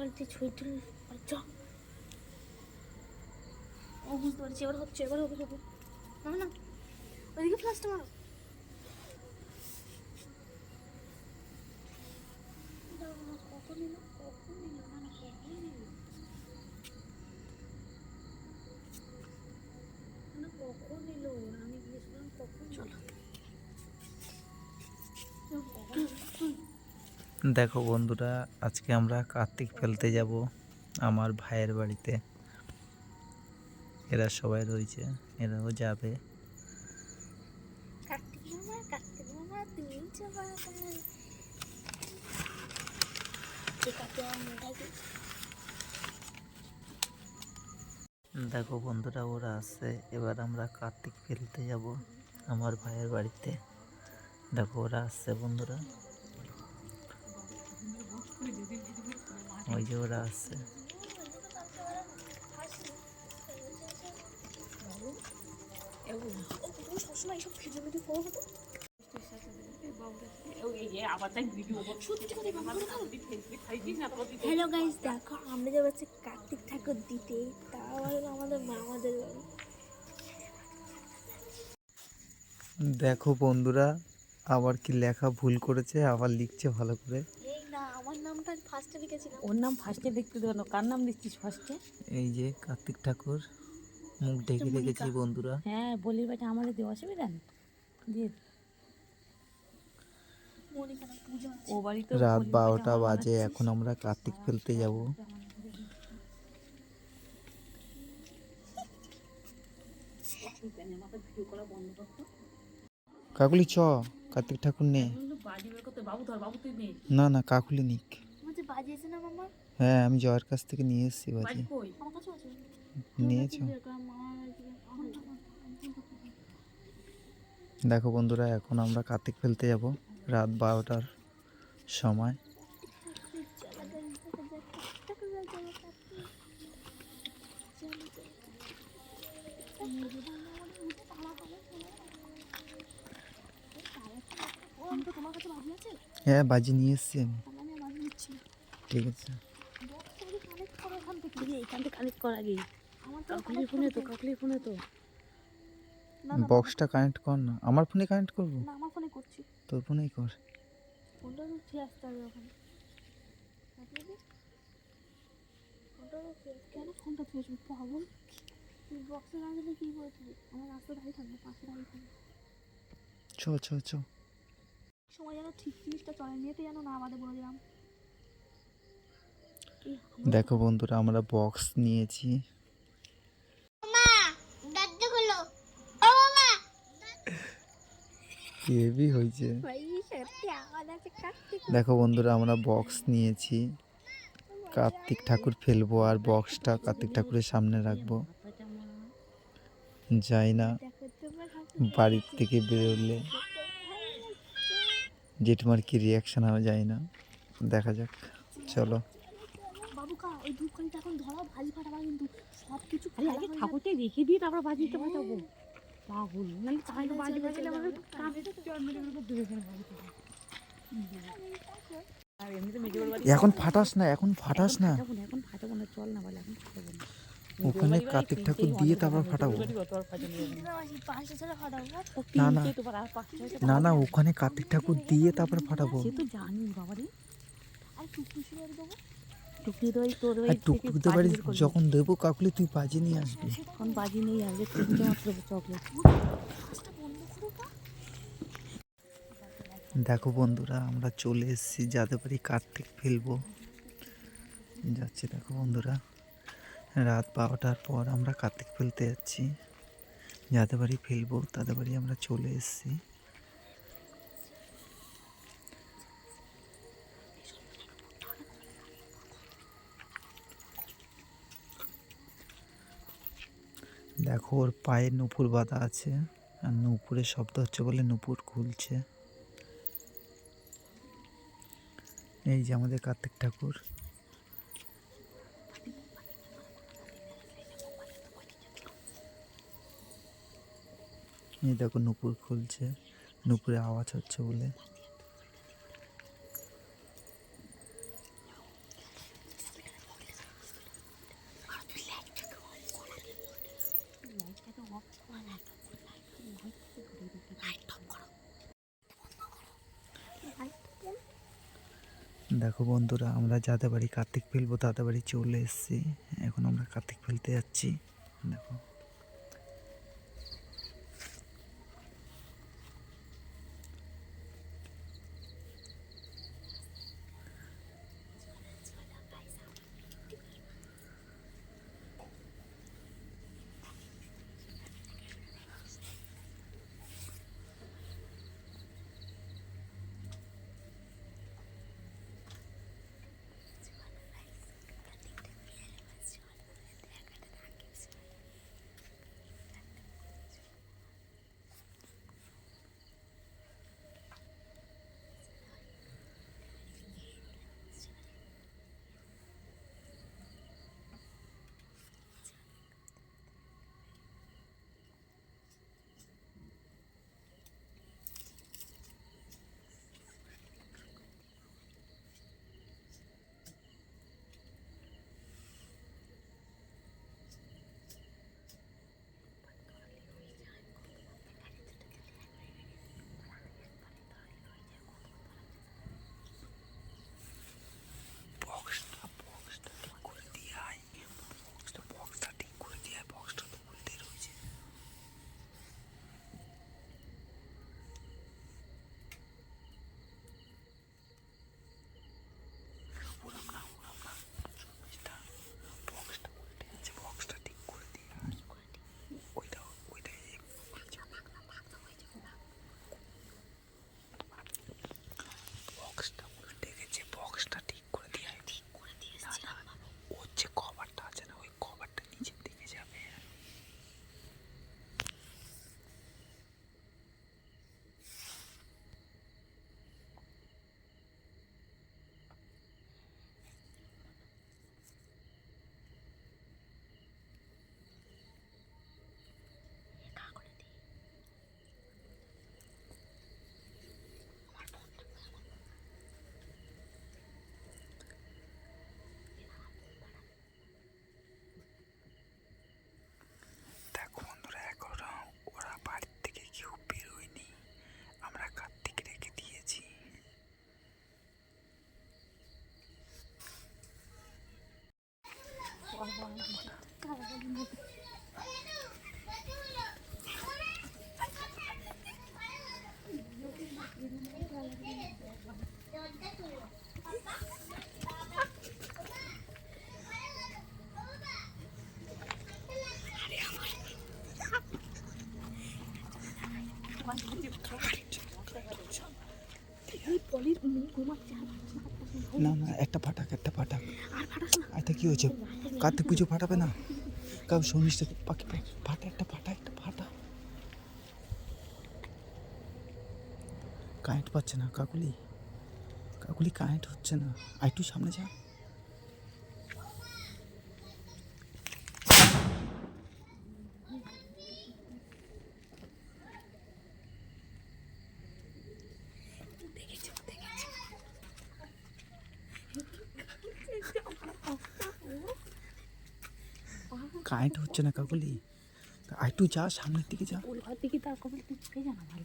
কালকে ছুটি তুল চ ও বুঝতে পারছি, এবার হচ্ছে এবার হবে হবে। না ওইদিকে ফ্লাশটা মারো। দেখো বন্ধুরা আজকে আমরা কার্তিক ফেলতে যাব আমার ভাইয়ের বাড়িতে। এরা সবাই রয়েছে এরাও যাবে। দেখো। বন্ধুরা ওরা আছে। এবার আমরা কার্তিক ফেলতে যাব আমার ভাইয়ের বাড়িতে। দেখো ওরা আসছে বন্ধুরা। ওই যে ওরা হতো হ্যালো গাইস দেখো আমরা যে হচ্ছে কার্তিক ঠাকুর দিতে। তা হলো আমাদের মামাদের বাড়ি দেখো বন্ধুরা আবার কি লেখা ভুল করেছে আবার লিখছে ভালো করে। নামটা ফার্স্টে লিখেছিলাম ওর নাম ফার্স্টে দেখতে দেবো না। কার নাম দিচ্ছিস ফার্স্টে এই যে কার্তিক ঠাকুর মুখ ঢেকে রেখেছি বন্ধুরা। হ্যাঁ বলির বাটা আমাদের দিয়ে। অসুবিধা নেই দিয়ে রাত বারোটা বাজে এখন আমরা কার্তিক ফেলতে যাব। কাকুলি চ। কার্তিক ঠাকুর নে। না না কাকুলি নিক। না মামা? হ্যাঁ আমি জয়ের কাছ থেকে নিয়ে এসেছি বাজি। নিয়েছ? দেখো বন্ধুরা এখন আমরা কার্তিক ফেলতে যাব রাত বারোটার সময়। হ্যাঁ বাজি নিয়ে এসেছি আমি। ঠিক আছে কানেক্ট করো এখান থেকে এই এইখান থেকে কানেক্ট কর আগে আমার তো কাকুলির ফোনে তো কাকুলির ফোনে তো। না না বক্সটা কানেক্ট কর না। আমার ফোনে কানেক্ট করব? না আমার ফোনে করছি। তোর ফোনেই কর। ফোনটা তো ঠিক আসতে হবে ফোনটা কেন ফোনটা আসবে? পাগল। তুই বক্সে লাগালে কী করেছিলি আমার রাস্তা দাঁড়িয়ে থাকবে পাশে দাঁড়িয়ে থাকবে। চ চ চ। সময় যেন ঠিক জিনিসটা চলে নিতে যেন না আমাদের বলে দিলাম দেখো বন্ধুরা আমরা বক্স নিয়েছি। হেভি হয়েছে? দেখো বন্ধুরা আমরা বক্স নিয়েছি। কার্তিক ঠাকুর ফেলব আর বক্সটা কার্তিক ঠাকুরের সামনে রাখব। যাই না বাড়ির থেকে বেরোলে। জেঠমার কি রিয়াকশন হবে যায় না। দেখা যাক চলো। এখন ধরাও ভাজি ফাটাবা কিন্তু সব কিছু আরে আগে ঠাকুরটা রেখে দিয়ে তারপর দিতে পাঠাবো। পাগল তাহলে বাজি আমাদের দূরে এখন ফাটাস না এখন ফাটাস না। ফাটাবো এখন ফাটাবো না চল না বলে এখন ফাটাবো না। ওখানে কার্তিক ঠাকুর দিয়ে তারপর ফাটাবো। ফাটাবো না, না। না না ওখানে কার্তিক ঠাকুর দিয়ে তারপর ফাটাবো সে তো জানি বাবা রে আর টুকটুকি টুকটুকি তো বাড়ি যখন দেবো কাকুলি তুই বাজি নিয়ে আসবি। এখন বাজি নেই আগে তিনটে মাত্র চকলেট পাঁচটা বন্ধ করো বা দেখো বন্ধুরা আমরা চলে এসেছি যাতে পারি কার্তিক ফেলব। যাচ্ছি দেখো বন্ধুরা রাত বারোটার পর আমরা কার্তিক ফেলতে যাচ্ছি। যাদের বাড়ি ফেলব তাদের বাড়ি আমরা চলে এসেছি। দেখো ওর পায়ে নুপুর বাঁধা আছে, আর নুপুরের শব্দ হচ্ছে বলে নুপুর খুলছে। এই যে আমাদের কার্তিক ঠাকুর। এই দেখো নুপুর খুলছে নুপুরে আওয়াজ হচ্ছে বলে। দেখো বন্ধুরা, আমরা যাতে বাড়ি কার্তিক ফেলব, তাতে বাড়ি চলে এসেছি। এখন আমরা কার্তিক ফেলতে যাচ্ছি। দেখো। মুখ ঘুমাচ্ছে না না একটা ফাটাক একটা ফাটাক। আর ফাটাস না। এটা কি হয়েছে? কার্তিক পুজো ফাটাবে না? কাউ শনিষ্ঠ পাখি ফাটা একটা ফাটা একটা ফাটা। কারেন্ট পাচ্ছে না কাকুলি। কাকুলি কারেন্ট হচ্ছে না। আর একটু সামনে যা। কারেন্ট হচ্ছে না কাকুলি। একটু যা, সামনের দিকে যা। দিকে তার কবে তুই জানা ভালো